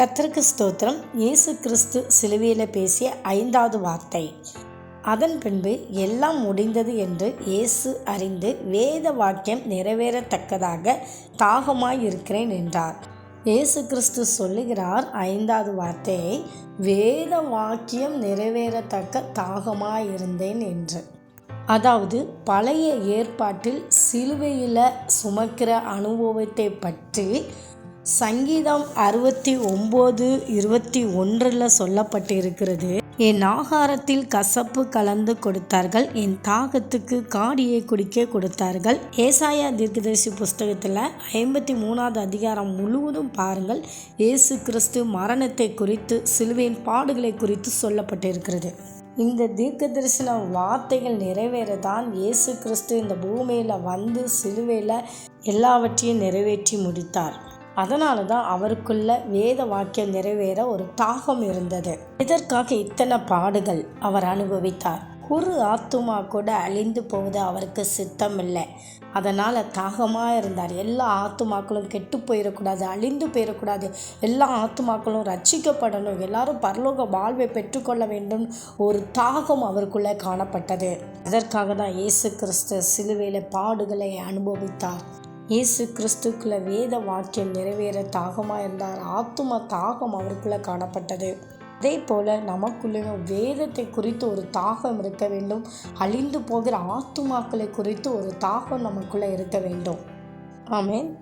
கர்த்தருக்கு ஸ்தோத்திரம். இயேசு கிறிஸ்து சிலுவையில் பேசிய ஐந்தாவது வார்த்தை. அதன் பின்பு எல்லாம் முடிந்தது என்று இயேசு அறிந்து வேத வாக்கியம் நிறைவேறத்தக்கதாக தாகமாயிருக்கிறேன் என்றார். இயேசு கிறிஸ்து சொல்லுகிறார் ஐந்தாவது வார்த்தையை வேத வாக்கியம் நிறைவேறத்தக்க தாகமாயிருந்தேன் என்று. அதாவது பழைய ஏற்பாட்டில் சிலுவையில் சுமக்கிற அனுபவத்தை பற்றி சங்கீதம் அறுபத்தி ஒம்பது இருபத்தி ஒன்றில் சொல்லப்பட்டிருக்கிறது. என் ஆகாரத்தில் கசப்பு கலந்து கொடுத்தார்கள் என் தாகத்துக்கு காடியை குடிக்க கொடுத்தார்கள். ஏசாயா தீர்க்கதரிசி புஸ்தகத்தில் ஐம்பத்தி மூணாவது அதிகாரம் முழுவதும் பாருங்கள். இயேசு கிறிஸ்து மரணத்தை குறித்து சிலுவையின் பாடுகளை குறித்து சொல்லப்பட்டிருக்கிறது. இந்த தீர்க்க தரிசன வார்த்தைகள் நிறைவேற தான் இயேசு கிறிஸ்து இந்த பூமியில் வந்து சிலுவையில் எல்லாவற்றையும் நிறைவேற்றி முடித்தார். அதனால தான் அவருக்குள்ள வேத வாக்கியம் நிறைவேற ஒரு தாகம் இருந்தது. இதற்காக இத்தனை பாடுகள் அவர் அனுபவித்தார். ஒரு ஆத்துமா கூட அழிந்து போவது அவருக்கு சித்தம் இல்லை அதனால் தாகமாக இருந்தார். எல்லா ஆத்துமாக்களும் கெட்டு போயிடக்கூடாது அழிந்து போயிடக்கூடாது எல்லா ஆத்துமாக்களும் ரட்சிக்கப்படணும். எல்லாரும் பரலோக வாழ்வை பெற்றுக்கொள்ள வேண்டும். ஒரு தாகம் அவருக்குள்ளே காணப்பட்டது. அதற்காக தான் இயேசு கிறிஸ்து சிலுவையில் பாடுகளை அனுபவித்தார். இயேசு கிறிஸ்துக்குள்ள வேத வாக்கியம் நிறைவேற தாகமாக இருந்தார். ஆத்தும தாகம் அவருக்குள்ளே காணப்பட்டது. அதே போல் நமக்குள்ளேயும் வேதத்தை குறித்து ஒரு தாகம் இருக்க வேண்டும். அழிந்து போகிற ஆத்துமாக்களை குறித்து ஒரு தாகம் நமக்குள்ளே இருக்க வேண்டும். ஆமேன்.